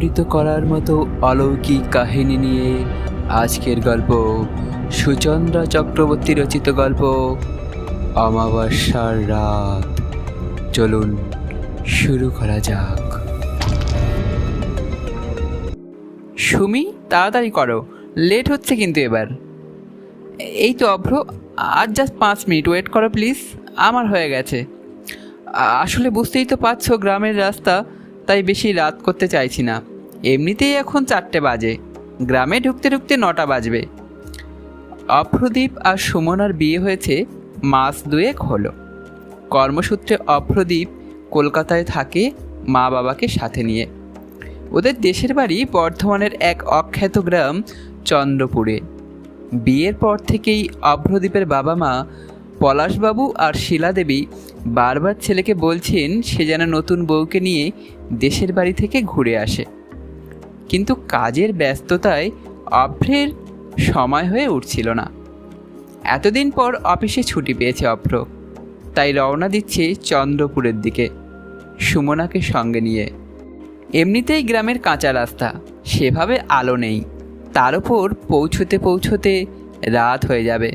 মুখরিত করার মতো অলৌকিক কাহিনী নিয়ে আজকের গল্প সুচন্দ্রা চক্রবর্তী রচিত গল্প অমাবস্যার রাত। চলুন, শুরু করা যাক। সুমি, তাড়াতাড়ি করো। লেট হচ্ছে কিন্তু এবার। এই তো অভ্র আর জাস্ট পাঁচ মিনিট। ওয়েট করো প্লিজ, আমার হয়ে গেছে। আসলে বুঝতেই তো পারছ, গ্রামের রাস্তা, তাই বেশি রাত করতে চাইছি না। এমনিতেই এখন চারটে বাজে। গ্রামে ঢুকতে ঢুকতে নটা বাজবে। অভ্রদীপ আর সুমনার বিয়ে হয়েছে মাস দুয়েক হলো। কর্মসূত্রে অভ্রদীপ কলকাতায় থাকে মা বাবাকে সাথে নিয়ে। ওদের দেশের বাড়ি বর্ধমানের এক অখ্যাত গ্রাম চন্দ্রপুরে। বিয়ের পর থেকেই অভ্রদীপের বাবা মা পলাশবাবু আর শিলাদেবী বারবার ছেলেকে বলছেন সে যেন নতুন বউকে নিয়ে দেশের বাড়ি থেকে ঘুরে আসে। কিন্তু কাজের ব্যস্ততায় অভ্রের সময় হয়ে উঠছিল না। এতদিন পর অফিসে ছুটি পেয়েছে অভ্র। তাই রওনা দিচ্ছে চন্দ্রপুরের দিকে, সুমনাকে সঙ্গে নিয়ে। এমনিতেই গ্রামের কাঁচা রাস্তা, সেভাবে আলো নেই। তার উপর পৌঁছতে পৌঁছতে রাত হয়ে যাবে।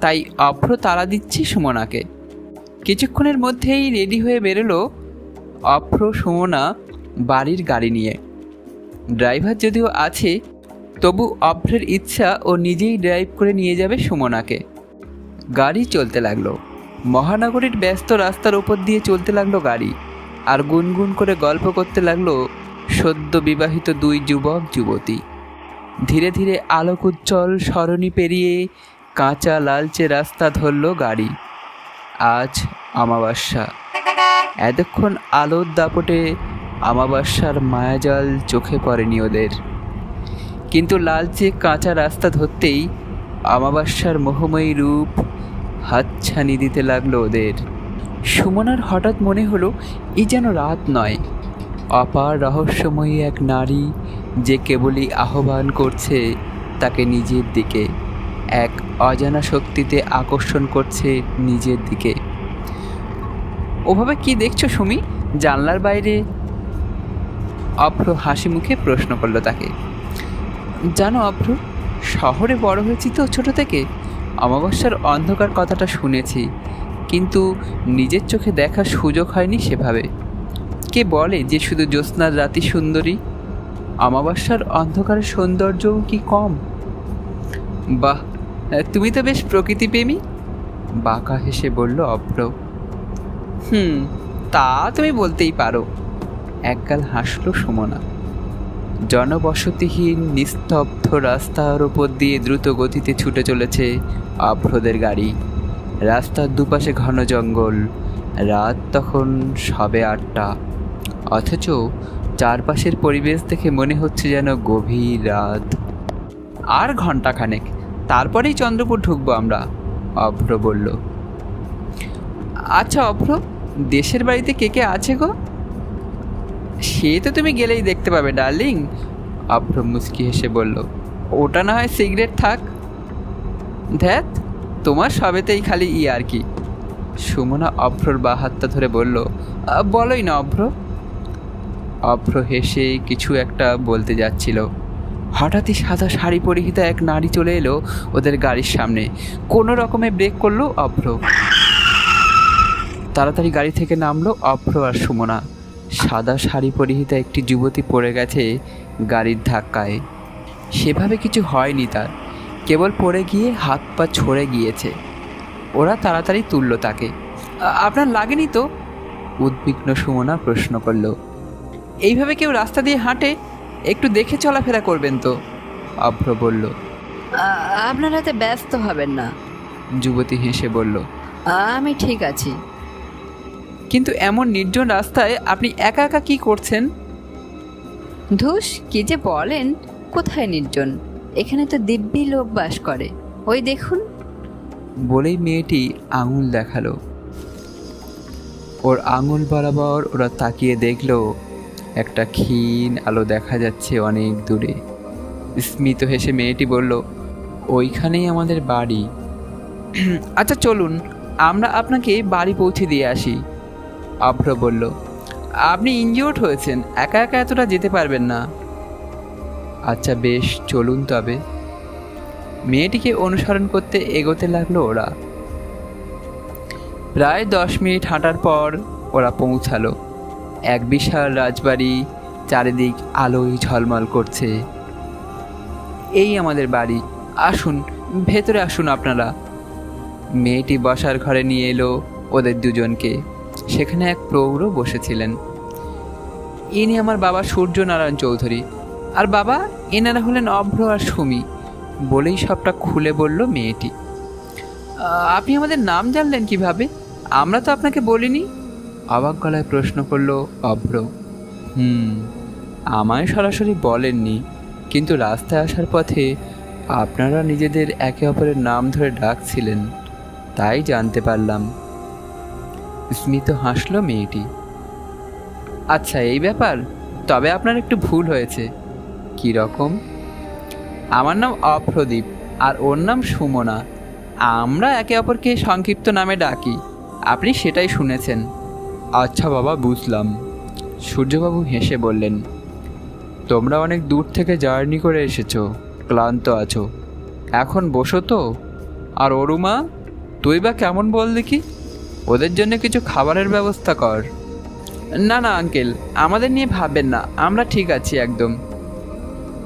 তাই অভ্র তাড়া দিচ্ছে সুমনাকে। কিছুক্ষণের মধ্যেই রেডি হয়ে বেরোলো অভ্র সুমনা বাড়ির গাড়ি নিয়ে। ড্রাইভার যদিও আছে, তবু অভ্রের ইচ্ছা ও নিজেই ড্রাইভ করে নিয়ে যাবে সুমনাকে। গাড়ি চলতে লাগল। মহানগরীর ব্যস্ত রাস্তার উপর দিয়ে চলতে লাগল গাড়ি, আর গুনগুন করে গল্প করতে লাগল সদ্য বিবাহিত দুই যুবক, যুবতী। ধীরে ধীরে আলোক উজ্জ্বল সরণি পেরিয়ে কাঁচা লালচে রাস্তা ধরল গাড়ি। আজ অমাবস্যা। এতক্ষণ আলোর দাপটে অমাবস্যার মায়াজাল চোখে পড়েনি ওদের। কিন্তু লালচে কাঁচা রাস্তা ধরতেই অমাবস্যার মোহময়ী রূপ হাতছানি দিতে লাগল ওদের। সুমনার হঠাৎ মনে হলো এই যেন রাত নয়। অপার রহস্যময়ী এক নারী যে কেবলই আহ্বান করছে তাকে নিজের দিকে, এক অজানা শক্তিতে আকর্ষণ করছে নিজের দিকে। ওভাবে কি দেখছ সুমি? জানলার বাইরে অভ্র হাসি মুখে প্রশ্ন করল তাকে, জানো অভ্র, শহরে বড় হয়েছি তো ছোট থেকে। অমাবস্যার অন্ধকার কথাটা শুনেছি, কিন্তু নিজের চোখে দেখার সুযোগ হয়নি সেভাবে। কে বলে যে শুধু জ্যোৎস্নার রাতি সুন্দরী? অমাবস্যার অন্ধকারের সৌন্দর্যও কি কম? বাহ, তুমি তো বেশ প্রকৃতিপ্রেমী, বাঁকা হেসে বলল অভ্র। হুম, তা তুমি বলতেই পারো। একগাল হাসলো সুমনা। জনবসতিহীন, নিস্তব্ধ রাস্তার ওপর দিয়ে দ্রুত গতিতে ছুটে চলেছে অভ্রদের গাড়ি। রাস্তার দুপাশে ঘন জঙ্গল। রাত তখন সবে আটটা। অথচ চারপাশের পরিবেশ দেখে মনে হচ্ছে যেন গভীর রাত। আর ঘন্টাখানেক তারপরেই চন্দ্রপুর ঢুকবো আমরা অভ্র বলল। আচ্ছা অভ্র দেশের বাড়িতে কে কে আছে গো? সে তো তুমি গেলেই দেখতে পাবে, ডার্লিং। অভ্র মুচকি হেসে বলল, ওটা না হয় সিগারেট থাক। ধ্যাত তোমার সবেতেই খালি ই আর কি। সুমনা অভ্রর বা হাতটা ধরে বলল বলোই না অভ্র অভ্র হেসে কিছু একটা বলতে যাচ্ছিল। হঠাৎই সাদা শাড়ি পরিহিতা এক নারী চলে এলো ওদের গাড়ির সামনে। কোনো রকমে ব্রেক করল অভ্র তাড়াতাড়ি গাড়ি থেকে নামলো অভ্র আর সুমনা। সাদা শাড়ি পরিহিতা একটি যুবতী পড়ে গেছে গাড়ির ধাক্কায়। সেভাবে কিছু হয়নি তার। কেবল পড়ে গিয়ে হাত পা ছড়ে গিয়েছে। ওরা তাড়াতাড়ি তুললো তাকে। আপনার লাগেনি তো? উদ্বিগ্ন সুমনা প্রশ্ন করল। এইভাবে কেউ রাস্তা দিয়ে হাঁটে? একটু দেখে চলাফেরা করবেন তো অভ্র বলল। আপনারা এতে ব্যস্ত হবেন না যুবতী হেসে বলল। আমি ঠিক আছি। কিন্তু এমন নির্জন রাস্তায় আপনি একা একা কি করছেন? ধুস কি যে বলেন কোথায় নির্জন? এখানে তো দিব্যি লোক বাস করে। ওই দেখুন। বলেই মেয়েটি আঙুল দেখাল। ওর আঙুল বরাবর ওরা তাকিয়ে দেখল একটা ক্ষীণ আলো দেখা যাচ্ছে অনেক দূরে। স্মিত হেসে মেয়েটি বলল ওইখানেই আমাদের বাড়ি। আচ্ছা চলুন। আমরা আপনাকে বাড়ি পৌঁছে দিয়ে আসি। অভ্র বলল, আপনি ইনজিওর্ড হয়েছেন, একা একা এতটা যেতে পারবেন না। আচ্ছা বেশ, চলুন তবে। মেয়েটিকে অনুসরণ করতে এগোতে লাগল ওরা। প্রায় দশ মিনিট হাঁটার পর ওরা পৌঁছালো। এক বিশাল রাজবাড়ি চারিদিক আলোয় ঝলমল করছে। এই আমাদের বাড়ি, আসুন, ভেতরে আসুন আপনারা। মেয়েটি বসার ঘরে নিয়ে এলো ওদের দুজনকে। সেখানে এক প্রৌঢ় বসেছিলেন। ইনি আমার বাবা সূর্যনারায়ণ চৌধুরী। আর বাবা, এনারা হলেন অভ্র আর সুমি, বলেই সবটা খুলে বলল মেয়েটি। আপনি আমাদের নাম জানলেন কীভাবে? আমরা তো আপনাকে বলিনি। অবাক গলায় প্রশ্ন করল অভ্র। হুম, আমায় সরাসরি বলেননি। কিন্তু রাস্তায় আসার পথে আপনারা নিজেদের একে অপরের নাম ধরে ডাকছিলেন, তাই জানতে পারলাম। স্মিত হাসলো মেয়েটি। আচ্ছা এই ব্যাপার? তবে আপনার একটু ভুল হয়েছে। কী রকম? আমার নাম অপ্রদীপ আর ওর নাম সুমনা। আমরা একে অপরকে সংক্ষিপ্ত নামে ডাকি। আপনি সেটাই শুনেছেন। আচ্ছা বাবা, বুঝলাম। সূর্যবাবু হেসে বললেন, তোমরা অনেক দূর থেকে জার্নি করে এসেছ, ক্লান্ত আছো। এখন বসো তো। আর অরুমা, তুই বা কেমন বল দেখি? ওদের জন্য কিছু খাবারের ব্যবস্থা কর। না না, আঙ্কেল, আমাদের নিয়ে ভাববেন না, আমরা ঠিক আছি একদম।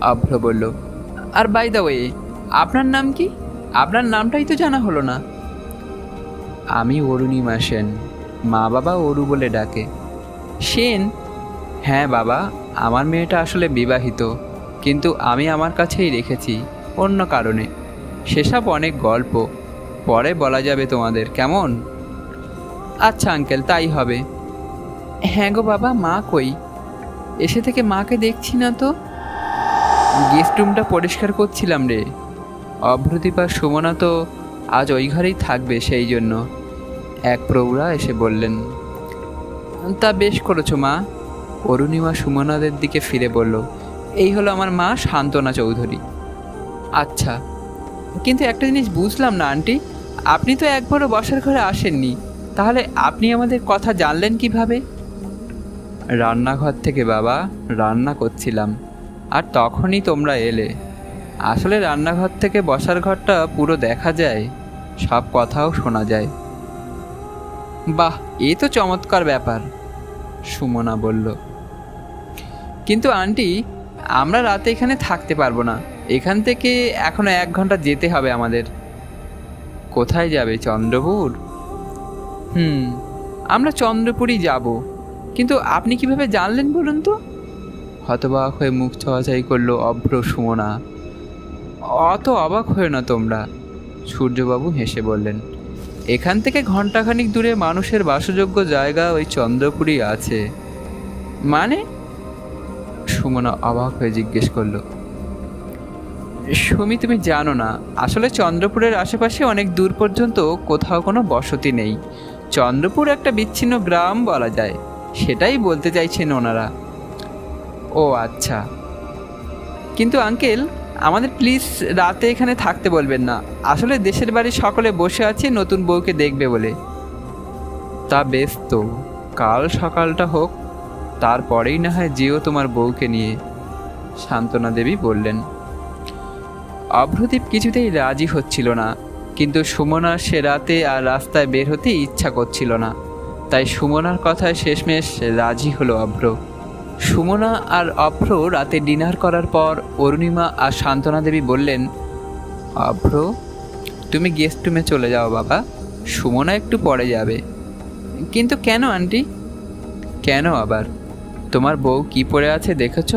অভ্র বলল, আর বাই দ্য ওয়ে আপনার নাম কি? আপনার নামটাই তো জানা হলো না। আমি অরুণিমা সেন, মা বাবা অরু বলে ডাকে। সেন? হ্যাঁ বাবা, আমার মেয়েটা আসলে বিবাহিত, কিন্তু আমি আমার কাছেই রেখেছি, অন্য কারণে। সেসব অনেক গল্প, পরে বলা যাবে তোমাদের, কেমন? আচ্ছা আঙ্কেল তাই হবে। হ্যাঁ গো বাবা, মা কই? এসে থেকে মাকে দেখছি না তো? গেস্ট রুমটা পরিষ্কার করছিলাম রে। অভ্রদীপ আর সুমনা তো আজ ওই ঘরেই থাকবে সেই জন্য। এক প্রৌঢ়া এসে বললেন, তা বেশ করেছ মা। অরুণিমা সুমনাদের দিকে ফিরে বলল, এই হলো আমার মা শান্তনা চৌধুরী। আচ্ছা কিন্তু একটা জিনিস বুঝলাম না আন্টি আপনি তো একবারও বসার ঘরে আসেননি। তাহলে আপনি আমাদের কথা জানলেন কীভাবে? রান্নাঘর থেকে বাবা, রান্না করছিলাম। আর তখনই তোমরা এলে। আসলে রান্নাঘর থেকে বসার ঘরটা পুরো দেখা যায়, সব কথাও শোনা যায়। বাহ, এ তো চমৎকার ব্যাপার, সুমনা বলল। কিন্তু আন্টি, আমরা রাতে এখানে থাকতে পারব না। এখান থেকে এখনও এক ঘণ্টা যেতে হবে আমাদের। কোথায় যাবে চন্দ্রপুর? হুম, আমরা চন্দ্রপুরই যাব। কিন্তু আপনি কীভাবে জানলেন বলুন তো? হতবাক হয়ে মুখ ছোঁয়াছাই করল অভ্র সুমনা। অত অবাক হয়ে না তোমরা? সূর্যবাবু হেসে বললেন, এখান থেকে ঘন্টাখানিক দূরে মানুষের বাসযোগ্য জায়গা ওই চন্দ্রপুরই আছে। মানে? সুমনা অবাক হয়ে জিজ্ঞেস করল, সুমি, তুমি জানো না, আসলে চন্দ্রপুরের আশেপাশে অনেক দূর পর্যন্ত কোথাও কোনো বসতি নেই। চন্দ্রপুর একটা বিচ্ছিন্ন গ্রাম বলা যায়। সেটাই বলতে চাইছেন ওনারা। ও আচ্ছা। কিন্তু আঙ্কেল, আমাদের প্লিজ রাতে এখানে থাকতে বলবেন না। আসলে দেশের বাড়ি সকলে বসে আছে, নতুন বউকে দেখবে বলে। তা বেশ তো। কাল সকালটা হোক, তারপরেই না হয় যেও তোমার বউকে নিয়ে। শান্তনা দেবী বললেন। অভ্রদীপ কিছুতেই রাজি হচ্ছিল না। কিন্তু সুমনা সে রাতে আর রাস্তায় বের হতে ইচ্ছা করছিল না। তাই সুমনার কথায় শেষমেশ রাজি হলো অভ্র। সুমনা আর অভ্র রাতে ডিনার করার পর অরুণিমা আর শান্তনা দেবী বললেন, অভ্র, তুমি গেস্ট রুমে চলে যাও বাবা। সুমনা একটু পরে যাবে। কিন্তু কেন আন্টি? কেন আবার? তোমার বউ কি পরে আছে দেখেছ?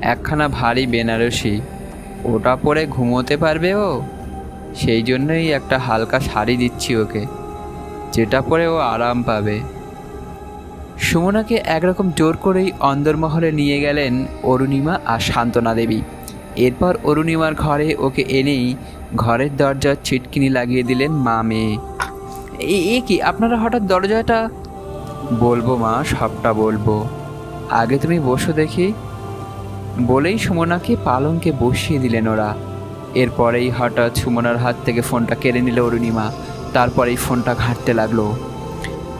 একখানা ভারী বেনারসি। ওটা পরে ঘুমোতে পারবে ও? সেই জন্যই একটা হালকা শাড়ি দিচ্ছি ওকে, যেটা পরে ও আরাম পাবে। সুমনাকে একরকম জোর করেই অন্দরমহলে নিয়ে গেলেন অরুণিমা আর শান্তনা দেবী। এরপর অরুণিমার ঘরে ওকে এনেই ঘরের দরজার ছিটকিনি লাগিয়ে দিলেন মা মেয়ে। এ কি, আপনারা হঠাৎ দরজাটা বলব মা, সবটা বলব। আগে তুমি বসো দেখি। বলেই সুমনাকে পালংকে বসিয়ে দিলেন ওরা। এরপরেই হঠাৎ সুমনার হাত থেকে ফোনটা কেড়ে নিল অরুণিমা। তারপরেই ফোনটা ঘাঁটতে লাগল।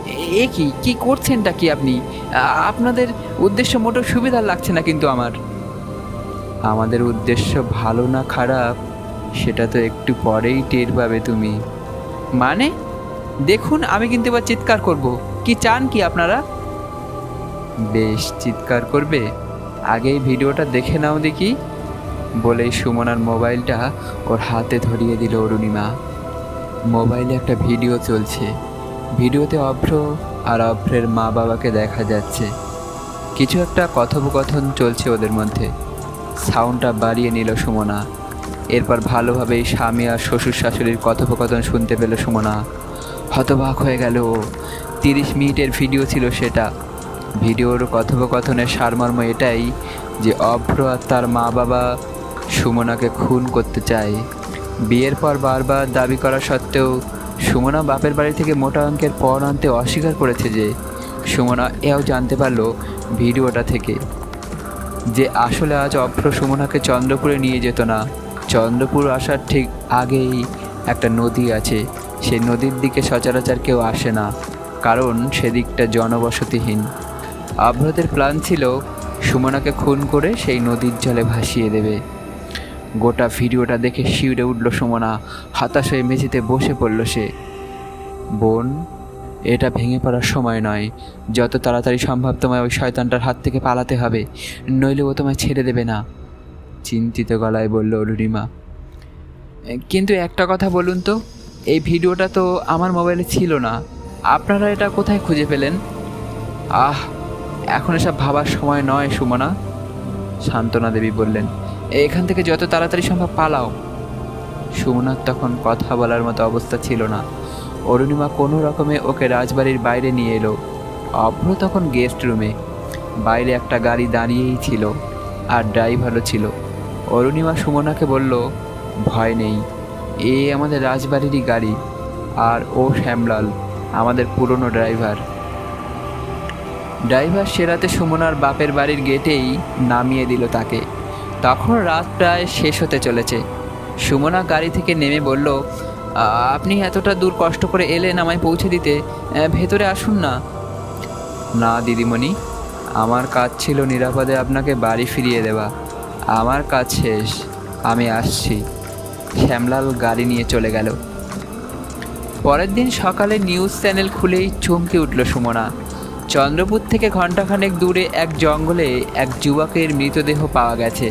"এ- কি? কি করছেনটা কি আপনি? আপনাদের উদ্দেশ্য মোটেও সুবিধা লাগছে না কিন্তু আমার। আমাদের উদ্দেশ্য ভালো না খারাপ, সেটা তো একটু পরেই টের পাবে তুমি। মানে? দেখুন, আমি কিন্তু এবার চিৎকার করব। কি চান কি আপনারা? বেশ, চিৎকার করবে। আগেই ভিডিওটা দেখে নাও দেখি। বলেই সুমনার মোবাইলটা ওর হাতে ধরিয়ে দিল অরুণিমা। মোবাইলে একটা ভিডিও চলছে। ভিডিওতে অভ্র আর অভ্রের মা বাবাকে দেখা যাচ্ছে। কিছু একটা কথোপকথন চলছে ওদের মধ্যে। সাউন্ডটা বাড়িয়ে নিল সুমনা। এরপর ভালোভাবেই স্বামী আর শ্বশুর শাশুড়ির কথোপকথন শুনতে পেল সুমনা। হতবাক হয়ে গেল তিরিশ মিনিটের ভিডিও ছিল সেটা। ভিডিওর কথোপকথনের সারমর্ম এটাই যে অভ্র আর তার মা বাবা সুমনাকে খুন করতে চায়। বিয়ের পর বারবার দাবি করা সত্ত্বেও সুমনা বাপের বাড়ি থেকে মোটা অঙ্কের পণ আনতে অস্বীকার করেছে যে সুমনা এও জানতে পারল ভিডিওটা থেকে যে আসলে আজ অভ্র সুমনাকে চন্দ্রপুরে নিয়ে যেত না। চন্দ্রপুর আসার ঠিক আগেই একটা নদী আছে। সেই নদীর দিকে সচরাচর কেউ আসে না, কারণ সেদিকটা জনবসতিহীন। অভ্রদের প্ল্যান ছিল সুমনাকে খুন করে সেই নদীর জলে ভাসিয়ে দেবে। গোটা ভিডিওটা দেখে শিউরে উঠল সুমনা। হতাশ হয়ে মেঝেতে বসে পড়ল সে। বোন, এটা ভেঙে পড়ার সময় নয়। যত তাড়াতাড়ি সম্ভব তোমায় ওই শয়তানটার হাত থেকে পালাতে হবে। নইলে ও তোমায় ছেড়ে দেবে না। চিন্তিত গলায় বলল অরুণিমা কিন্তু একটা কথা বলুন তো, এই ভিডিওটা তো আমার মোবাইলে ছিল না। আপনারা এটা কোথায় খুঁজে পেলেন? আহ, এখন এসব ভাবার সময় নয় সুমনা শান্তনা দেবী বললেন। এখান থেকে যত তাড়াতাড়ি সম্ভব পালাও। সুমনার তখন কথা বলার মতো অবস্থা ছিল না। অরুণিমা কোনো রকমে ওকে রাজবাড়ির বাইরে নিয়ে এলো। অভ্র তখন গেস্ট রুমে। বাইরে একটা গাড়ি দাঁড়িয়েই ছিল আর ড্রাইভারও ছিল। অরুণিমা সুমনাকে বলল, ভয় নেই। এ আমাদের রাজবাড়িরই গাড়ি আর ও শ্যামলাল, আমাদের পুরনো ড্রাইভার। ড্রাইভার সেরাতে সুমনার বাপের বাড়ির গেটেই নামিয়ে দিল তাকে। তখন রাত প্রায় শেষ হতে চলেছে। সুমনা গাড়ি থেকে নেমে বলল আপনি এতটা দূর কষ্ট করে এলেন আমায় পৌঁছে দিতে। ভেতরে আসুন না। না, দিদিমণি, আমার কাজ ছিল নিরাপদে আপনাকে বাড়ি ফিরিয়ে দেওয়া। আমার কাজ শেষ, আমি আসছি। শ্যামলাল গাড়ি নিয়ে চলে গেল। পরের দিন সকালে নিউজ চ্যানেল খুলেই চমকে উঠল সুমনা। চন্দ্রপুর থেকে ঘণ্টাখানেক দূরে এক জঙ্গলে এক যুবকের মৃতদেহ পাওয়া গেছে।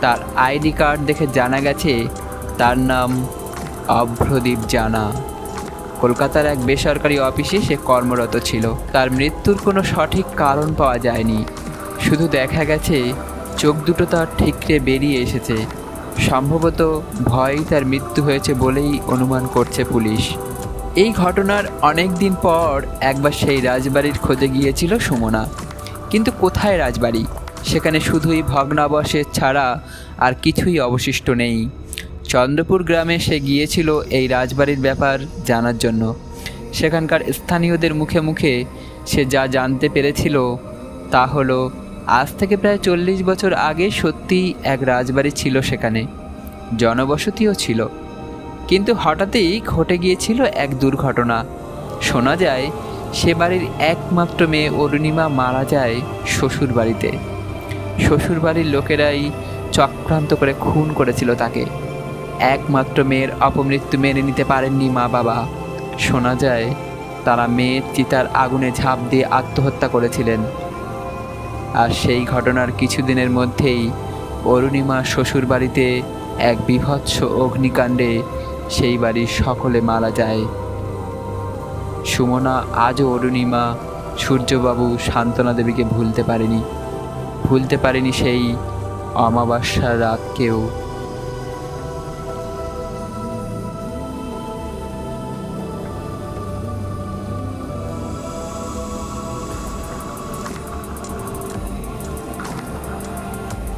তার আইডি কার্ড দেখে জানা গেছে তার নাম অভ্রদীপ জানা। কলকাতার এক বেসরকারি অফিসে সে কর্মরত ছিল। তার মৃত্যুর কোনো সঠিক কারণ পাওয়া যায়নি। শুধু দেখা গেছে চোখ দুটো তার ঠিকরে বেরিয়ে এসেছে। সম্ভবত ভয়ই তার মৃত্যু হয়েছে বলেই অনুমান করছে পুলিশ। এই ঘটনার অনেক দিন পর একবার সেই রাজবাড়ির খোঁজে গিয়েছিল সুমনা। কিন্তু কোথায় রাজবাড়ি? সেখানে শুধুই ভগ্নাবশেষ ছাড়া আর কিছুই অবশিষ্ট নেই। চন্দ্রপুর গ্রামে সে গিয়েছিল এই রাজবাড়ির ব্যাপার জানার জন্য। সেখানকার স্থানীয়দের মুখে মুখে সে যা জানতে পেরেছিল তা হলো, আজ থেকে প্রায় চল্লিশ বছর আগে সত্যিই এক রাজবাড়ি ছিল সেখানে। জনবসতিও ছিল। কিন্তু হঠাৎই ঘটে গিয়েছিল এক দুর্ঘটনা। শোনা যায়, সে বাড়ির একমাত্র মেয়ে অরুণিমা মারা যায় শ্বশুর বাড়িতে শ্বশুর বাড়ির লোকেরাই চক্রান্ত করে খুন করেছিল তাকে। একমাত্র মেয়ের অপমৃত্যু মেনে নিতে পারেননি মা বাবা। শোনা যায়, তারা মেয়ের চিতার আগুনে ঝাঁপ দিয়ে আত্মহত্যা করেছিলেন। আর সেই ঘটনার কিছুদিনের মধ্যেই অরুণিমা শ্বশুর বাড়িতে এক বিভৎস অগ্নিকাণ্ডে সেই বাড়ির সকলে মারা যায়। সুমনা, আজও অরুণিমা, সূর্যবাবু শান্তনা দেবীকে ভুলতে পারেনি। ভুলতে পারেনি সেই অমাবস্যার রাতকেও।